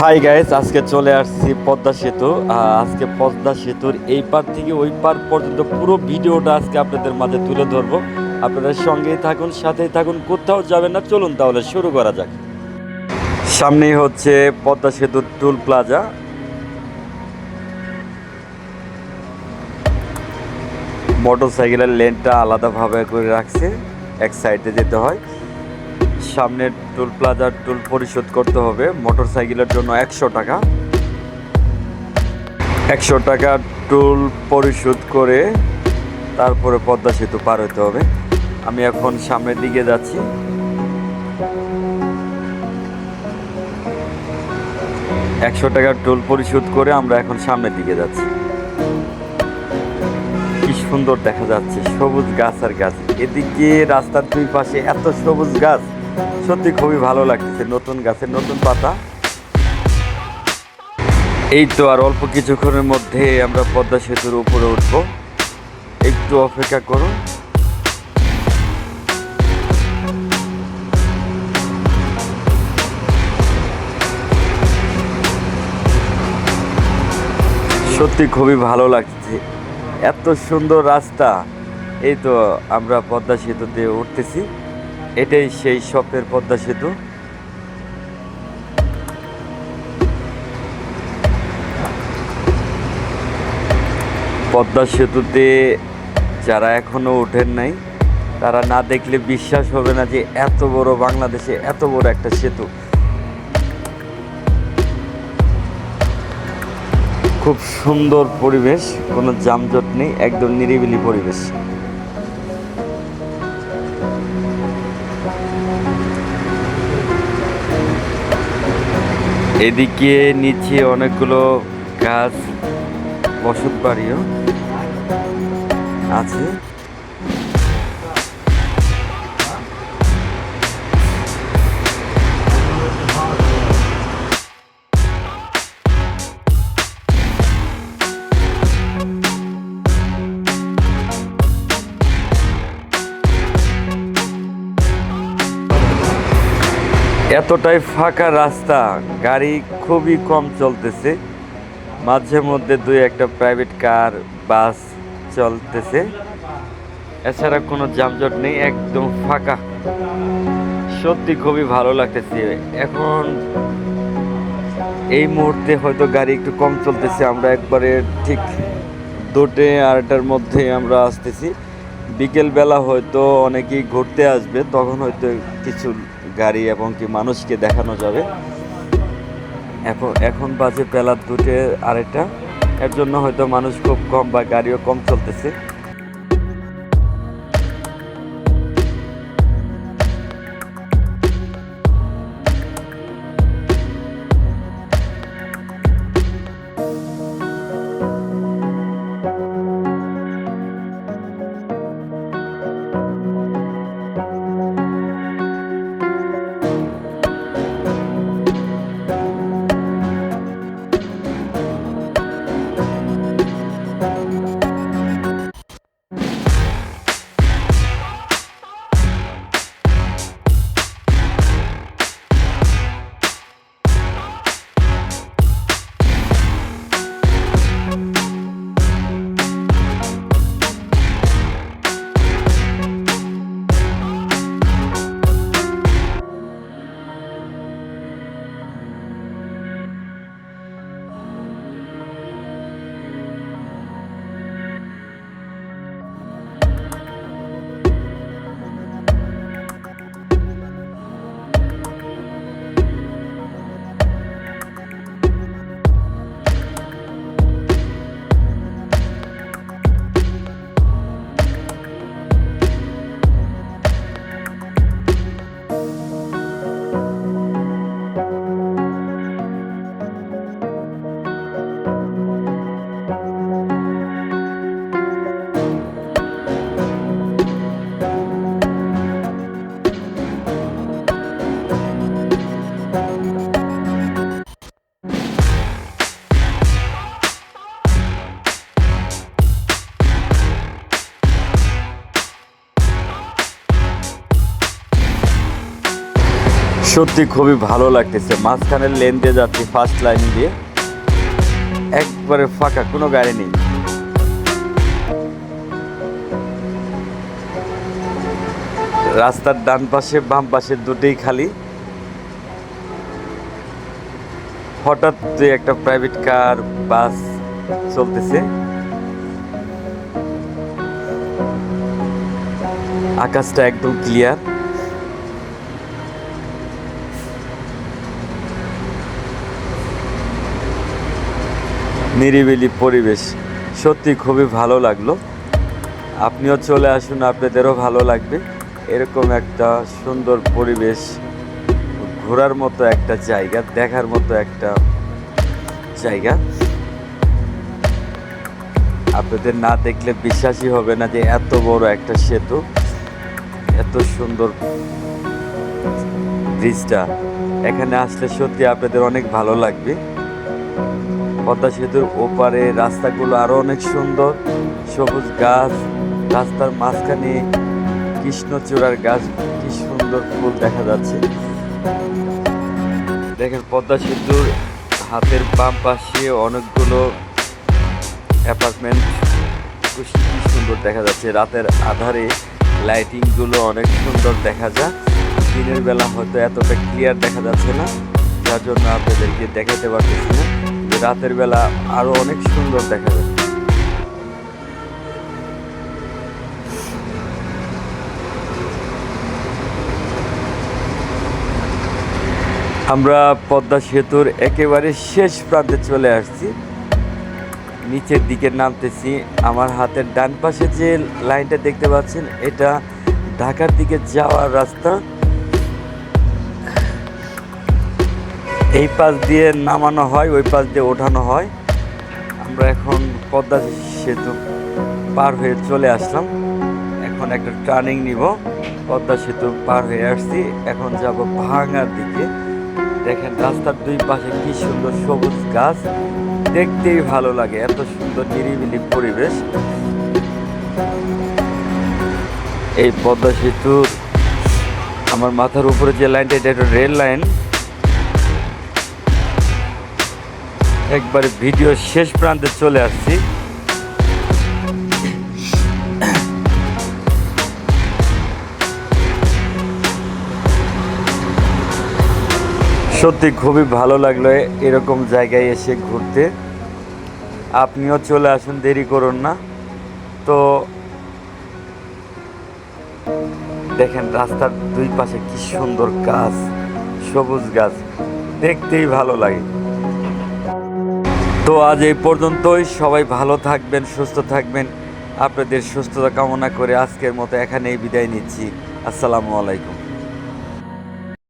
Hi guys আজকে চলে আসছি পদ্মা সেতু। আজকে পদ্মা সেতুর এই পার থেকে ওই পার পর্যন্ত পুরো ভিডিওটা আজকে আপনাদের মাঝে তুলে ধরবো। আপনারা সঙ্গেই থাকুন, সাথেই থাকুন, কোথাও যাবেন না, চলুন তাহলে শুরু করা যাক। সামনেই হচ্ছে পদ্মা সেতুর টুল প্লাজা মোটর সাইকেলের লেনটা আলাদাভাবে করে রাখছে, এক সাইডে যেতে হয়। সামনের টোল প্লাজার টোল পরিশোধ করতে হবে। মোটর সাইকেলের জন্য একশো টাকা। একশো টাকা টোল পরিশোধ করে তারপরে পদ্মা সেতু পার হতে হবে। আমি এখন সামনের দিকে যাচ্ছি। একশো টাকা টোল পরিশোধ করে আমরা এখন সামনের দিকে যাচ্ছি। কি সুন্দর দেখা যাচ্ছে, সবুজ গাছ আর গাছ। এদিকে রাস্তার দুই পাশে এত সবুজ গাছ। সত্যি খুবই ভালো লাগতেছে নতুন গাছের নতুন পাতা। এই তো আর অল্প কিছুক্ষণের মধ্যে আমরা পদ্মা সেতুর উপরে উঠব। একটু অপেক্ষা করুন। সত্যি খুবই ভালো লাগছে। এত সুন্দর রাস্তা। এই তো আমরা পদ্মা সেতু দিয়ে উঠতেছি। এটাই সেই স্বপ্নের পদ্মা সেতু। পদ্মা সেতুতে যারা এখনও ওঠেন নাই, তারা না দেখলে বিশ্বাস হবে না যে এত বড় বাংলাদেশে এত বড় একটা সেতু। খুব সুন্দর পরিবেশ, কোনো যানজট নেই, একদম নিরিবিলি পরিবেশ। এদিকে নিচে অনেকগুলো গাছ বসত বাড়িও আছে। এতটাই ফাঁকা রাস্তা, গাড়ি খুবই কম চলতেছে। মাঝে মধ্যে দুই একটা প্রাইভেট কার বাস চলতেছে। এছাড়া কোনো যানজট নেই, একদম ফাঁকা। সত্যি খুবই ভালো লাগতেছে। এখন এই মুহূর্তে হয়তো গাড়ি একটু কম চলতেছে, আমরা একবারে ঠিক দুটে আড়াইটার মধ্যে আমরা আসতেছি। বিকেলবেলা হয়তো অনেকেই ঘুরতে আসবে, তখন হয়তো কিছু গাড়ি এবং কি মানুষকে দেখানো যাবে। এখন এখন বাজে বেলা দুটে আরেকটা এর জন্য হয়তো মানুষ খুব কম বা গাড়িও কম চলতেছে। সত্যি খুবই ভালো লাগতেছে। মাঝখানের লেন দিয়ে যাচ্ছি ফার্স্ট লাইন দিয়ে। একবারে ফাঁকা, কোনো গাড়ি নেই। রাস্তার ডান পাশে, বাম পাশে দুটোই খালি। হঠাৎ একটা প্রাইভেট কার বাস চলতেছে। আকাশটা একদম ক্লিয়ার নিরিবিলি পরিবেশ। সত্যি খুবই ভালো লাগল। আপনিও চলে আসুন, আপনাদেরও ভালো লাগবে। এরকম একটা সুন্দর পরিবেশ, ঘোরার মতো একটা জায়গা, দেখার মতো একটা জায়গা। আপনাদের না দেখলে বিশ্বাসই হবে না যে এত বড় একটা সেতু, এত সুন্দর ব্রিজটা। এখানে আসলে সত্যি আপনাদের অনেক ভালো লাগবে। পদ্মা সেতুর ওপারে রাস্তাগুলো আরও অনেক সুন্দর। সবুজ গাছ, রাস্তার মাঝখানে কৃষ্ণচূড়ার গাছ, কি সুন্দর ফুল দেখা যাচ্ছে। দেখেন পদ্মা সেতুর হাতের বাম পাশে অনেকগুলো অ্যাপার্টমেন্ট। কি সুন্দর দেখা যাচ্ছে। রাতের আধারে লাইটিংগুলো অনেক সুন্দর দেখা যায়। দিনের বেলা হয়তো এতটা ক্লিয়ার দেখা যাচ্ছে না। যার জন্য আপনাদেরকে দেখাতে পারতেছি না। রাতের বেলা আরও অনেক সুন্দর দেখা যায়। আমরা পদ্মা সেতুর একেবারে শেষ প্রান্তে চলে আসছি। নিচের দিকে নামতেছি। আমার হাতের ডান পাশে যে লাইনটা দেখতে পাচ্ছেন, এটা ঢাকার দিকে যাওয়ার রাস্তা। এই পাশ দিয়ে নামানো হয়, ওই পাশ দিয়ে ওঠানো হয়। আমরা এখন পদ্মা সেতু পার হয়ে চলে আসলাম। এখন একটা টার্নিং নিব। পদ্মা সেতু পার হয়ে আসছি। এখন যাব ভাঙার দিকে। দেখেন রাস্তার দুই পাশে কি সুন্দর সবুজ গাছ। দেখতেই ভালো লাগে, এত সুন্দর নিরিবিলি পরিবেশ। এই পদ্মা সেতু আমার মাথার উপরে যে লাইনটা এটা একটা রেল লাইন একবারে ভিডিও শেষ প্রান্তে চলে আসছি। সত্যি খুবই ভালো লাগল এরকম জায়গায় এসে ঘুরতে। আপনিও চলে আসুন, দেরি করুন না। তো দেখেন রাস্তার দুই পাশে কি সুন্দর গাছ, সবুজ গাছ, দেখতেই ভালো লাগে। তো আজ এই পর্যন্তই। সবাই ভালো থাকবেন, সুস্থ থাকবেন। আপনাদের সুস্থতা কামনা করে আজকের মতো এখানেই বিদায় নিচ্ছি। আসসালামু আলাইকুম।